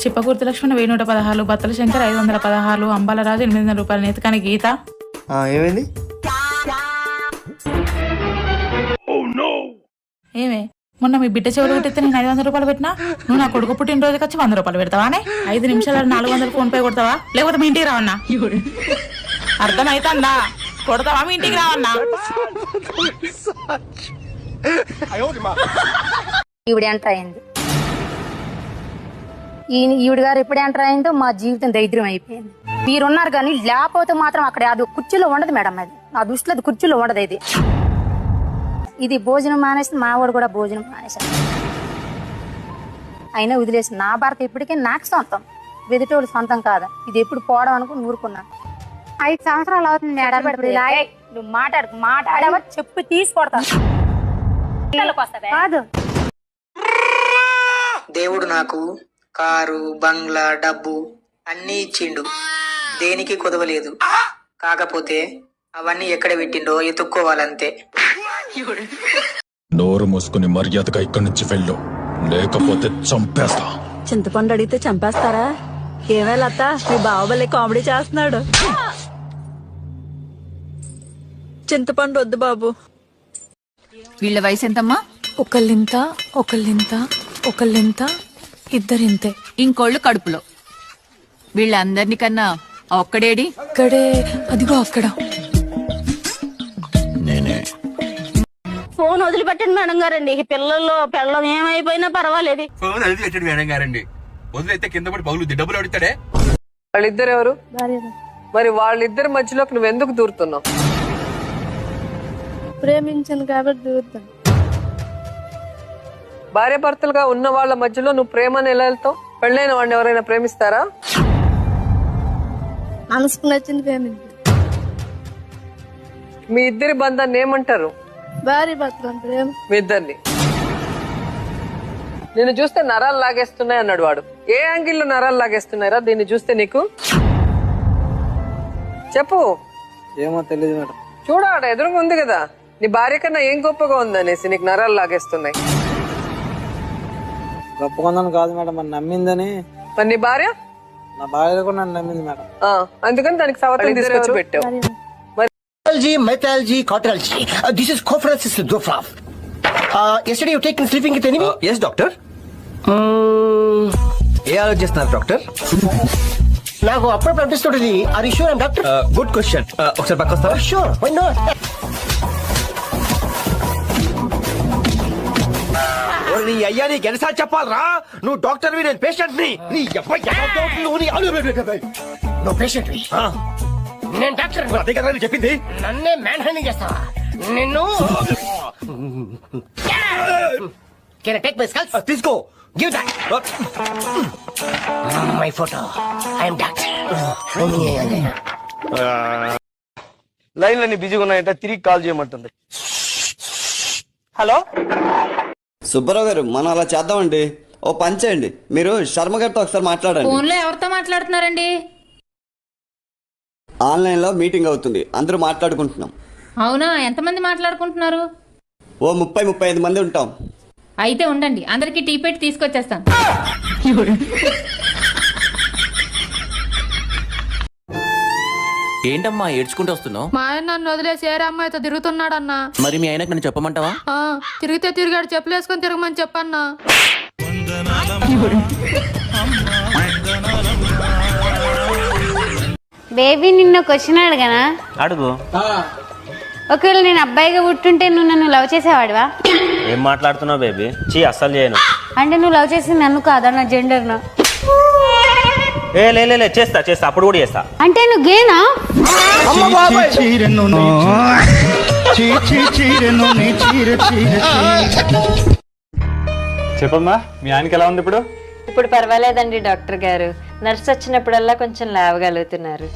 చిప్పకూర్తి లక్ష్మణ వెయ్యి నూట పదహారు బత్తల శంకర్ ఐదు వందల పదహారు అంబాల రాజు ఎనిమిది వందల రూపాయలు నేతకాని గీత? ఆ, ఏమైంది? ఏమే? మొన్న మీ బిడ్డ చెవులు పెట్టితే నేను ఐదు వందల రూపాయలు పెట్టినా? నువ్వు నా కొడుకు పుట్టినరోజుకి వచ్చి వంద రూపాయలు పెడతావానే ఐదు నిమిషాలు నాలుగు వందలు ఫోన్ పే కొడతావా? లేకపోతే మీ ఇంటికి రావన్నా? అర్థమైతుందా? కొడతావా మీ ఇంటికి రావన్నా? ఎంటర్ అయింది? ఈయన ఈవిడ గారు ఎప్పుడు ఎంటర్ అయిందో మా జీవితం దరిద్రం అయిపోయింది. మీరున్నారు కానీ లేకపోతే మాత్రం అక్కడ అది కుర్చీలో ఉండదు మేడం అది. నా దృష్టిలో అది కుర్చీలో ఉండదు ఇది. ఇది భోజనం మానేసి మా వాడు కూడా భోజనం మానేశాడు. అయినా వదిలేసి నా భర్త ఇప్పటికే నాకు సొంతం. వెదిటోళ్ళు సొంతం కాదు. ఇది ఎప్పుడు పోవడం అనుకుని ఊరుకున్నాను ఐదు సంవత్సరాలు అవుతుంది మేడం. నువ్వు మాట్లాడు మాట్లాడేవా? చెప్పి తీసుకొడతాను కాదు. దేవుడు నాకు కారు బంగ్లా డబ్బు అన్నీ ఇచ్చిండు. దేనికి కుదవలేదు. కాకపోతే అవన్నీ ఎక్కడ పెట్టిండో ఎత్తుక్కోవాలంతే. నోరు మూసుకుని మర్యాదగా ఇక్కడి నుంచి వెళ్ళు. లేకపోతే చంపేస్తా. చింతపండు అడిగితే చంపేస్తారా? ఏమే లత మీ బావబలే కామెడీ చేస్తున్నాడు. చింతపండు వద్దు బాబు. వీళ్ళ వయసు ఎంతమ్మా? ఒకళ్ళింత ఒకళ్ళింత ఒకళ్ళింత. ఇద్దరింతే. ఇంకోళ్ళు కడుపులో. వీళ్ళందరినీ కన్నా ఒక్కడేడి? ఇక్కడే అదిగో అక్కడ. నేనే. ఫోన్ వదిలిపెట్టండి మేడం గారండి. పిల్లలు పిల్లలు ఏమైపోయినా పర్వాలేదు. ఫోన్ అది పెట్టాడు మేడం గారండి. వదిలేస్తే కింద పడి పగులు డబ్బులు అడుగుతాడే వాళ్ళిద్దరు ఎవరు? మరి వాళ్ళిద్దరి మధ్యలోకి నువ్వు ఎందుకు దూరుతున్నావు? ప్రేమించాను కాబట్టి దూరుతాను. భార్య భర్తలుగా ఉన్న వాళ్ళ మధ్యలో నువ్వు ప్రేమను ఎలా వెళ్తావు పెళ్ళైన వాడిని ఎవరైనా ప్రేమిస్తారా? మనసుకు నచ్చింది ప్రేమించాను మీ ఇద్దరి బంధాన్ని ఏమంటారు? భార్య భర్తలు ప్రేమ. మీ ఇద్దరిని. నిన్ను చూస్తే నరాలు లాగేస్తున్నాయి అన్నాడు వాడు. ఏ యాంగిల్లో నరాలు లాగేస్తున్నారా దీన్ని చూస్తే నీకు? చెప్పు. ఏమో తెలియదు మేడం. చూడ ఆడ ఎదురుగా ఉంది కదా. నీ భార్య కన్నా ఏం గొప్పగా ఉందనేసి నీకు నరాలు లాగేస్తున్నాయి. గొప్పకొందని కాదు మేడం మరి నమ్మిందని. మరి నీ భార్య? నా భార్య కూడా నన్ను నమ్మింది మేడం. ఆ, అందుకని దానికి సవతం తీసుకొచ్చి పెట్టావు. Algae, metalgy, cautalgy. Uh, this is Cofrancis Dofraf. Uh, yesterday you taken sleeping with enemy? Yes doctor ఏ ఆలోచిస్తున్నారు డాక్టర్ నాకు అప్పుడప్పుడు అనిపిస్తుంటది. Are you sure doctor good question ఒకసారి పక్క వస్తావా? షూర్ వై నాట్ అయ్యా నీకు ఎన్నిసార్లు చెప్పాలరా? నువ్వు డాక్టర్ నేను పేషెంట్ని. నీ అబ్బాయి నువ్వు నీ నువ్వు పేషెంట్ నేను డాక్టర్ అదే కదా నేను చెప్పింది. నన్నే మ్యాన్ హ్యాండింగ్ చేస్తావా? నిన్ను? కెన్ టేక్ మై స్కల్స్ తీసుకో. Give that my photo I am doctor లైన్లన్నీ బిజీగా ఉన్నాయంటే తిరిగి కాల్ చేయమంటుంది. హలో సుబ్బారావు గారు మనం అలా చేద్దామండి. ఓ పని చేయండి. మీరు శర్మ గారితో ఒకసారి మాట్లాడండి. ఫోన్లో ఎవరితో మాట్లాడుతున్నారండి? ఆన్లైన్లో మీటింగ్ అవుతుంది. అందరూ మాట్లాడుకుంటున్నాం. అవునా? ఎంతమంది మాట్లాడుకుంటున్నారు? ఓ ముప్పై ముప్పై ఐదు మంది ఉంటాం. అయితే ఉండండి. అందరికి టీ పెట్టి తీసుకొచ్చేస్తాను ఏంటమ్మా ఏడ్చుకుంటూ వస్తున్నావు? మా ఆయన నన్ను వదిలేసి ఏ అమ్మాయితో తిరుగుతున్నాడన్నా? మరి మీ ఆయనకు నన్ను చెప్పమంటావా? ఆ, తిరిగితే తిరిగాడు చెప్పులేసుకొని తిరగమని చెప్పన్నా. బేబీ నిన్న క్వశ్చన్ అడగనా? అడుగు. ఒకవేళ నేను అబ్బాయిగా పుట్టుంటే నువ్వు నన్ను లవ్ చేసేవాడివా? ఏం మాట్లాడుతున్నావు బేబీ? చీ అస్సలు చేయను. అంటే నువ్వు లవ్ చేసింది నన్ను కాదా నా జెండర్ను? ఏ లే లే, లే చేస్తా చేస్తా అప్పుడు కూడా చేస్తా. అంటే నువ్వు గేనా? చెప్పమ్మా మీ ఆయనకి ఎలా ఉంది ఇప్పుడు? ఇప్పుడు పర్వాలేదండి డాక్టర్ గారు. నర్స్ వచ్చినప్పుడల్లా కొంచెం లేవగలుగుతున్నారు.